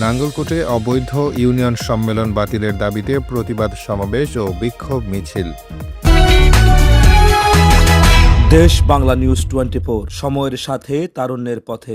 নাঙ্গলকোটে অবৈধ ইউনিয়ন সম্মেলন বাতিলের দাবিতে প্রতিবাদ সমাবেশ ও বিক্ষোভ মিছিল। দেশ বাংলা নিউজ টোয়েন্টি সময়ের সাথে, তারুণ্যের পথে।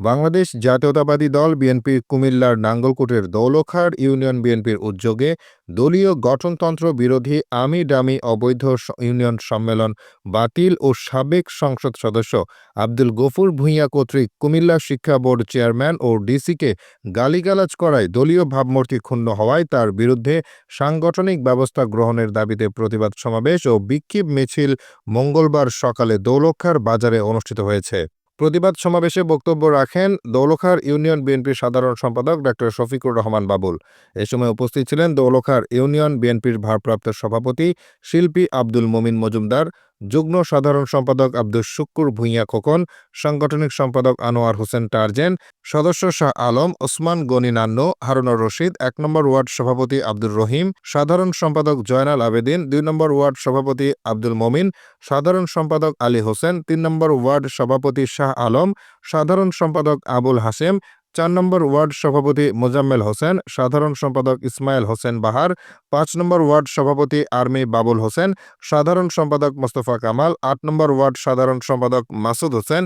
বাংলাদেশ জাতীয়তাবাদী দল বিএনপির কুমিল্লার নাঙ্গলকোটের দৌলখার ইউনিয়ন বিএনপির উদ্যোগে দলীয় গঠনতন্ত্র বিরোধী আমি ডামি অবৈধ ইউনিয়ন সম্মেলন বাতিল ও সাবেক সংসদ সদস্য আব্দুল গফুর ভূঁইয়া কর্তৃক কুমিল্লা শিক্ষা বোর্ড চেয়ারম্যান ও ডিসিকে গালিগালাজ করায় দলীয় ভাবমূর্তি ক্ষুণ্ণ হওয়ায় তার বিরুদ্ধে সাংগঠনিক ব্যবস্থা গ্রহণের দাবিতে প্রতিবাদ সমাবেশ ও বিক্ষোভ মিছিল মঙ্গলবার সকালে দৌলখার বাজারে অনুষ্ঠিত হয়েছে। প্রতিবাদ সমাবেশে বক্তব্য রাখেন দৌলখার ইউনিয়ন বিএনপির সাধারণ সম্পাদক ডক্টর শফিকুর রহমান বাবুল। এ সময় উপস্থিত ছিলেন দৌলখার ইউনিয়ন বিএনপির ভারপ্রাপ্ত সভাপতি শিল্পী আব্দুল মোমিন মজুমদার যুগ্ম সাধারণ সম্পাদক আব্দুল শুক্কুর ভূঁইয়া খোকন, সাংগঠনিক সম্পাদক আনোয়ার হোসেন টার্জেন, সদস্য শাহ আলম, ওসমান গনি নান্নু, হারুনুর রশিদ, এক নম্বর ওয়ার্ড সভাপতি আব্দুর রহিম, সাধারণ সম্পাদক জয়নাল আবেদিন, দুই নম্বর ওয়ার্ড সভাপতি আব্দুল মমিন, সাধারণ সম্পাদক আলী হোসেন, তিন নম্বর ওয়ার্ড সভাপতি শাহ আলম, সাধারণ সম্পাদক আবুল হাসেম চার নম্বর ওয়ার্ড সভাপতি মোজাম্মেল হোসেন, সাধারণ সম্পাদক ইসমাইল হোসেন বাহার, পাঁচ নম্বর ওয়ার্ড সভাপতি আর্মি বাবুল হোসেন, সাধারণ সম্পাদক মোস্তফা কামাল, আট নম্বর ওয়ার্ড সাধারণ সম্পাদক মাসুদ হোসেন,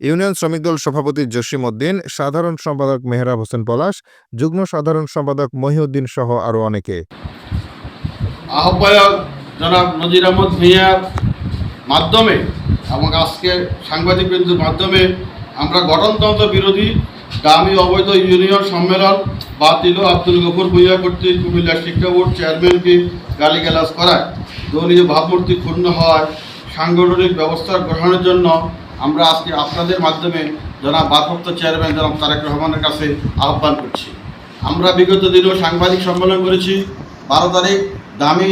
ইউনিয়ন শ্রমিক দল সভাপতি জসিম উদ্দিন, সাধারণ সম্পাদক মেহরাব হোসেন পলাশ, যুগ্ম সাধারণ সম্পাদক মহিউদ্দিন সহ আরও অনেকে। আহ্বায়ক জনাব নজির আহমদ ভূঁইয়ার মাধ্যমে এবং আজকে সাংবাদিক মাধ্যমে আমরা গঠনতন্ত্র বিরোধী দামি অবৈধ ইউনিয়ন সম্মেলন বাতিল আব্দুল গফুর ভূঁইয়া কর্তৃক কুমিল্লা শিক্ষা বোর্ড চেয়ারম্যানকে গালিগালাজ করায়। দলীয় ভাবমূর্তি ক্ষুণ্ণ হওয়ায় সাংগঠনিক ব্যবস্থা গ্রহণের জন্য আমরা আজকে আপনাদের মাধ্যমে জনাব ভারপ্রাপ্ত চেয়ারম্যান জনাব তারেক রহমানের কাছে আহ্বান করছি। আমরা বিগত দিনেও সাংবাদিক সম্মেলন করেছি। বারো তারিখ দামি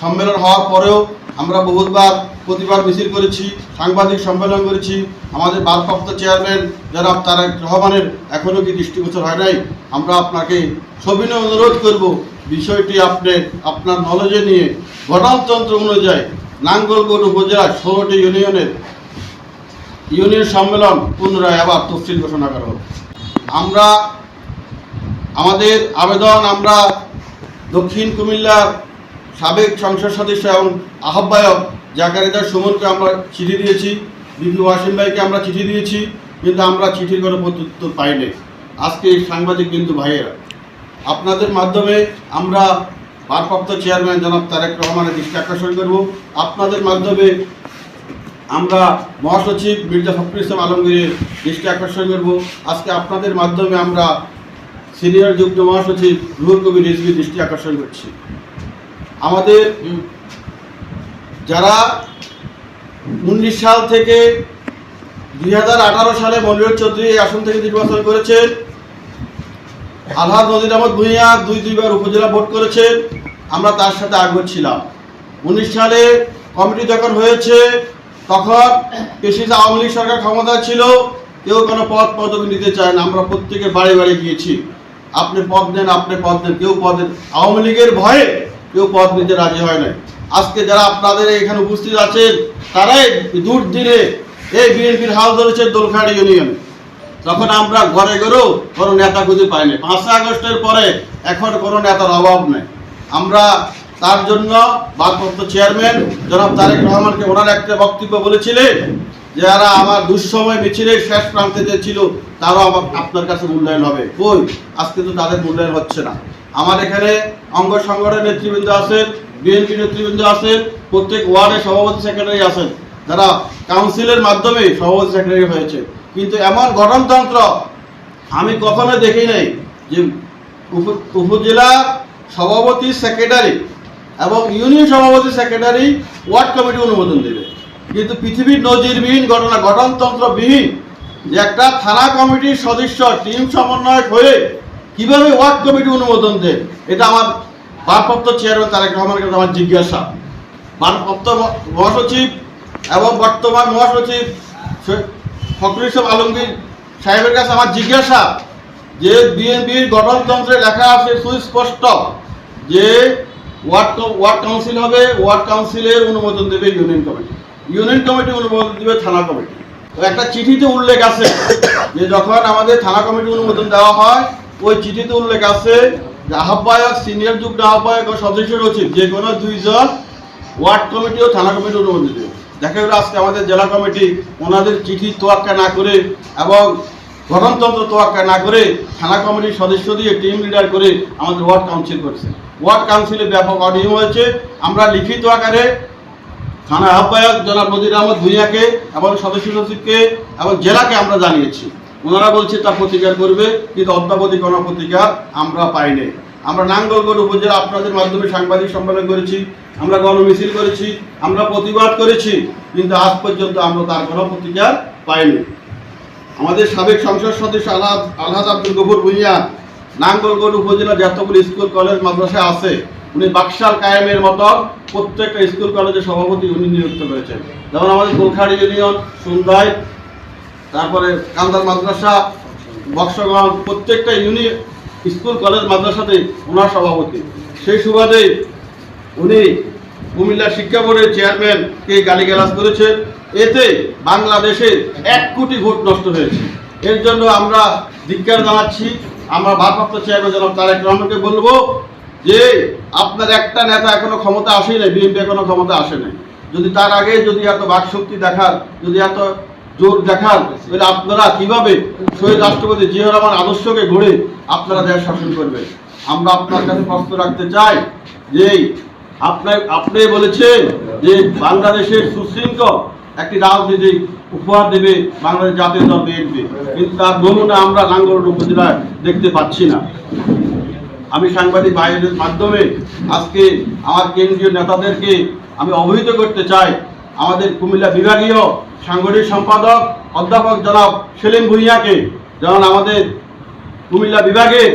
সম্মেলন হওয়ার পরেও আমরা বহুতবার প্রতিবাদ মিছিল করেছি, সাংবাদিক সম্মেলন করেছি। আমাদের ভারপ্রাপ্ত চেয়ারম্যান জনাব তারেক রহমানের এখনও কি দৃষ্টিগোচর হয় নাই। আমরা আপনাকে সবিনয় অনুরোধ করব, বিষয়টি আপনি আপনার নলেজে নিয়ে গণতন্ত্র অনুযায়ী নাঙ্গলকোট উপজেলার ষোলোটি ইউনিয়নের ইউনিয়ন সম্মেলন পুনরায় আবার তফসিল ঘোষণা করা হোক। আমরা, আমাদের আবেদন আমরা দক্ষিণ কুমিল্লার সাবেক সংসদ সদস্য এবং আহ্বায়ক জাকারিদার সুমনকে আমরা চিঠি দিয়েছি, বিপি ওয়াসিম ভাইকে আমরা চিঠি দিয়েছি, কিন্তু আমরা চিঠির কোনো প্রত্যুত্তর পাইনি। আজকে এই সাংবাদিক কিন্তু ভাইয়েরা, আপনাদের মাধ্যমে আমরা ভারপ্রাপ্ত চেয়ারম্যান জনাব তারেক রহমানের দৃষ্টি আকর্ষণ করব। আপনাদের মাধ্যমে আমরা মহাসচিব মির্জা ফখরুল ইসলাম আলমগীরের দৃষ্টি আকর্ষণ করব। আজকে আপনাদের মাধ্যমে আমরা সিনিয়র যুগ্ম মহাসচিব রুহুল কবির রিজভি দৃষ্টি আকর্ষণ করছি। আমাদের যারা উনিশ সাল থেকে দুই হাজার আঠারো সালে মনির চৌধুরী আসন থেকে নির্বাচন করেছেন আলহাজ নজির আহমদ ভূঁইয়া দুই দুইবার উপজেলা ভোট করেছেন আমরা তার সাথে আগ্রহ ছিলাম। উনিশ সালে কমিটি যখন হয়েছে তখন পেশিস আওয়ামী লীগ সরকার ক্ষমতা ছিল কেউ কোনো পদ পদবি নিতে চায় না আমরা প্রত্যেকে বাড়ি বাড়ি গিয়েছি। আপনি পদ নেন আপনি পদ নেন কেউ পদ নেন। আওয়ামী লীগের ভয়ে কেউ পথ নিতে রাজি হয় না আজকে যারা আপনাদের এখানে উপস্থিত আছেন, তারাই দূর দিনে এই বিএনপির হাল ধরেছে দোলখাড়ি ইউনিয়ন। তখন আমরা ঘরে ঘরেও কোনো নেতা খুঁজে পাইনি পাঁচই আগস্টের পরে এখন কোনো নেতার অভাব নেই। আমরা তার জন্য ভারপ্রাপ্ত চেয়ারম্যান জনাব তারেক রহমানকে ওনার একটা বক্তব্য বলেছিলেন যারা আমার দুঃসময় মিছিলের শেষ প্রান্তে যে ছিল, তারাও আমার, আপনার কাছে মূল্যায়ন হবে। কই? আজকে তো তাদের মূল্যায়ন হচ্ছে না। আমার এখানে অঙ্গ সংগঠনের নেতৃবৃন্দ আছেন, বিএনপি নেতৃবৃন্দ আছেন, প্রত্যেক ওয়ার্ডে সভাপতি সেক্রেটারি আছেন, যারা কাউন্সিলের মাধ্যমে সভাপতি সেক্রেটারি হয়েছে। কিন্তু এমন গঠনতন্ত্র আমি কখনো দেখি নাই যে উপ- উপজেলা সভাপতি সেক্রেটারি এবং ইউনিয়ন সভাপতি সেক্রেটারি ওয়ার্ড কমিটি অনুমোদন দেবে। কিন্তু পৃথিবীর নজিরবিহীন ঘটনা, গঠনতন্ত্রবিহীন যে একটা থানা কমিটির সদস্য, টিম সমন্বয়ক হয়ে কীভাবে ওয়ার্ড কমিটি অনুমোদন দেয়, এটা আমার ভারপ্রাপ্ত চেয়ারম্যান তারেক রহমানের কাছে আমার জিজ্ঞাসা। ভারপ্রাপ্ত মহাসচিব এবং বর্তমান মহাসচিব ফখরুল ইসলাম আলমগীর সাহেবের কাছে আমার জিজ্ঞাসা যে বিএনপির গঠনতন্ত্রে লেখা আছে সুস্পষ্ট যে ওয়ার্ড ওয়ার্ড কাউন্সিল হবে, ওয়ার্ড কাউন্সিলের অনুমোদন দেবে ইউনিয়ন কমিটি। ইউনিয়ন কমিটি অনুমোদন দেবে থানা কমিটি। একটা চিঠিতে উল্লেখ আছে যে যখন আমাদের থানা কমিটি অনুমোদন দেওয়া হয় ওই চিঠিতে উল্লেখ আছে যে আহ্বায়ক, সিনিয়র যুগ্ম আহ্বায়ক ও সদস্য সচিব যে কোনো দুইজন ওয়ার্ড কমিটি ও থানা কমিটির অনুমোদিত দেখা গেল আজকে আমাদের জেলা কমিটি ওনাদের চিঠি তোয়াক্কা না করে এবং গঠনতন্ত্র তোয়াক্কা না করে থানা কমিটির সদস্য দিয়ে টিম লিডার করে আমাদের ওয়ার্ড কাউন্সিল করছে। ওয়ার্ড কাউন্সিলে ব্যাপক অনিয়ম হয়েছে। আমরা লিখিত আকারে থানা আহ্বায়ক জনাব নজির আহমদ ভুইয়াকে এবং সদস্য সচিবকে এবং জেলাকে আমরা জানিয়েছি। ওনারা বলছে তার প্রতিকার করবে, কিন্তু অদ্যাবধি কোনো প্রতিকার আমরা পাইনি। আমরা নাঙ্গলগড় উপজেলা আপনাদের মাধ্যমে সাংবাদিক সম্মেলন করেছি, আমরা গণমিছিল করেছি, আমরা প্রতিবাদ করেছি, কিন্তু আজ পর্যন্ত আমরা তার কোনো প্রতিকার পাইনি। আমাদের সাবেক সংসদ সদস্য আলহাজ আলহাজ আব্দুল গফুর ভুইয়া নাঙ্গলগড় উপজেলা যতগুলো স্কুল কলেজ মাদ্রাসা আছে। উনি বাক্সাল কায়েমের মতো প্রত্যেকটা স্কুল কলেজের সভাপতি উনি নিযুক্ত করেছেন। যেমন আমাদের গোলখাড়ি ইউনিয়ন, সুন্দাই তারপরে কান্দার মাদ্রাসা বক্সগঞ্জ প্রত্যেকটা ইউনি, স্কুল, কলেজ, মাদ্রাসাতে ওনার সভাপতি। সেই সুবাদে উনি কুমিল্লা শিক্ষা বোর্ডের চেয়ারম্যানকে গালিগালাজ করেছেন এতে বাংলাদেশে এক কোটি ভোট নষ্ট হয়েছে। এর জন্য আমরা ধিক্কার জানাচ্ছি। আমরা ভারপ্রাপ্ত চেয়ারম্যান জনাব তারেক রহমানকে বলব যে, আপনার একটা নেতা এখনও ক্ষমতা আসেই নাই, বিএনপি এখনও ক্ষমতা আসে নাই। যদি তার আগে যদি এত বাকশক্তি দেখান যদি এত জোর দেখান। তাহলে আপনারা কীভাবে শহীদ রাষ্ট্রপতি জিয়া রহমান আদর্শকে ঘুরে আপনারা দেশ শাসন করবেন? আমরা আপনার কাছে প্রশ্ন রাখতে চাই যে আপনার আপনি বলেছেন যে বাংলাদেশের সুশৃঙ্খল একটি রাজনীতি উপহার দেবে বাংলাদেশ জাতীয় দল বিএনপি। কিন্তু তার নমুনা আমরা লাঙ্গল উপজেলায় দেখতে পাচ্ছি না। আমি সাংবাদিক ভাইদের মাধ্যমে আজকে আমার কেন্দ্রীয় নেতাদেরকে আমি অবহিত করতে চাই আমাদের কুমিল্লা বিভাগীয় সাংগঠনিক সম্পাদক অধ্যাপক জনাব সেলিম ভুইয়াকে যেমন আমাদের কুমিল্লা বিভাগের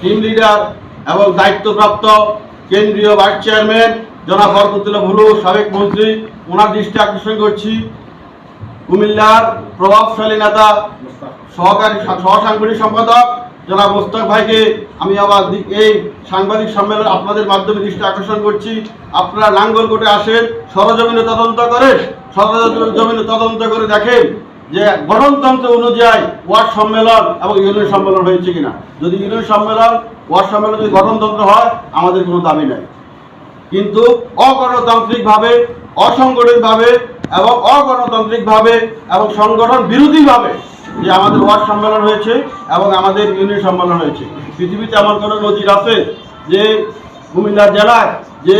টিম লিডার এবং দায়িত্বপ্রাপ্ত কেন্দ্রীয় ভাইস চেয়ারম্যান জনাব বরকতুল্লাহ ভুলু সাবেক মন্ত্রী। ওনার দৃষ্টি আকর্ষণ করছি। কুমিল্লার প্রভাবশালী নেতা, সহকারী সহসাংগঠনিক সম্পাদক জনাব মোস্তাক ভাইকে আমি আবার এই সাংবাদিক সম্মেলন আপনাদের মাধ্যমে দৃষ্টি আকর্ষণ করছি। আপনারা লাঙ্গলকোটে আসেন, সরজমিনে তদন্ত করেন, সরজমিনে তদন্ত করে দেখেন যে গঠনতন্ত্র অনুযায়ী ওয়ার্ড সম্মেলন এবং ইউনিয়ন সম্মেলন হয়েছে কিনা। যদি ইউনিয়ন সম্মেলন, ওয়ার্ড সম্মেলন যদি গঠনতন্ত্র হয়, আমাদের কোনো দাবি নাই। কিন্তু অগণতান্ত্রিকভাবে, অসংগঠিতভাবে এবং অগণতান্ত্রিকভাবে এবং সংগঠন বিরোধীভাবে যে আমাদের ওয়ার্ড সম্মেলন হয়েছে এবং আমাদের ইউনিয়ন সম্মেলন হয়েছে। পৃথিবীতে আমার কোনো নজির আছে যে কুমিল্লা জেলায় যে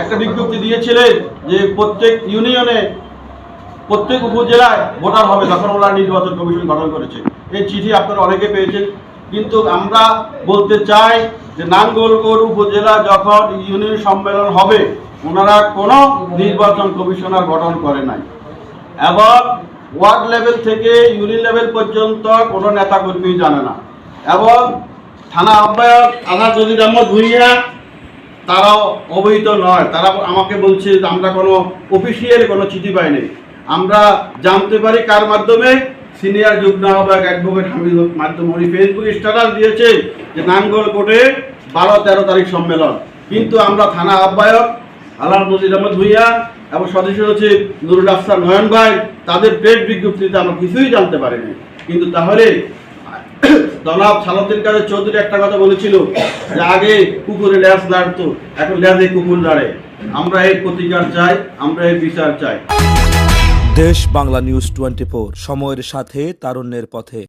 একটা বিজ্ঞপ্তি দিয়েছিলেন যে প্রত্যেক ইউনিয়নে, প্রত্যেক উপজেলায় ভোটার হবে যখন ওরা নির্বাচন কমিশন গঠন করেছে। এই চিঠি আপনারা অনেকে পেয়েছেন। কিন্তু আমরা বলতে চাই যে নাঙ্গলকোট উপজেলা যখন ইউনিয়ন সম্মেলন হবে, ওনারা কোনো নির্বাচন কমিশনার গঠন করে নাই। এবং ওয়ার্ড লেভেল থেকে ইউনিয়ন লেভেল পর্যন্ত কোনো নেতা নেতাকর্মী জানে না। এবং থানা আহ্বায়ক আধা জজির আহমদ ভুইয়া, তারাও অবহিত নয়। তারা আমাকে বলছে যে আমরা কোনো অফিসিয়াল কোনো চিঠি পাইনি। আমরা জানতে পারি কার মাধ্যমে সিনিয়র যুগ্ম আহ্বায়ক অ্যাডভোকেট হামিদ মাধ্যমে উনি ফেসবুক স্ট্যাটাস দিয়েছে যে নাঙ্গল কোর্টে বারো তেরো তারিখ সম্মেলন। কিন্তু আমরা থানা আহ্বায়ক আল্লাহ নজির আহমদ ভুইয়া এবং সদস্য সচিব নুরুল আফসার নয়ন ভাই, তাদের পেট বিজ্ঞপ্তিতে আমরা কিছুই জানতে পারিনি। কিন্তু তাহলে, জনাব সালাউদ্দিন কাদের চৌধুরী একটা কথা বলেছিল যে আগে কুকুরে ল্যাস দাঁড়তো এখন ল্যাসে কুকুর দাঁড়ে আমরা এই প্রতিকার চাই, আমরা এই বিচার চাই। দেশ বাংলা নিউজ টোয়েন্টি সময়ের সাথে, তারুণ্যের পথে।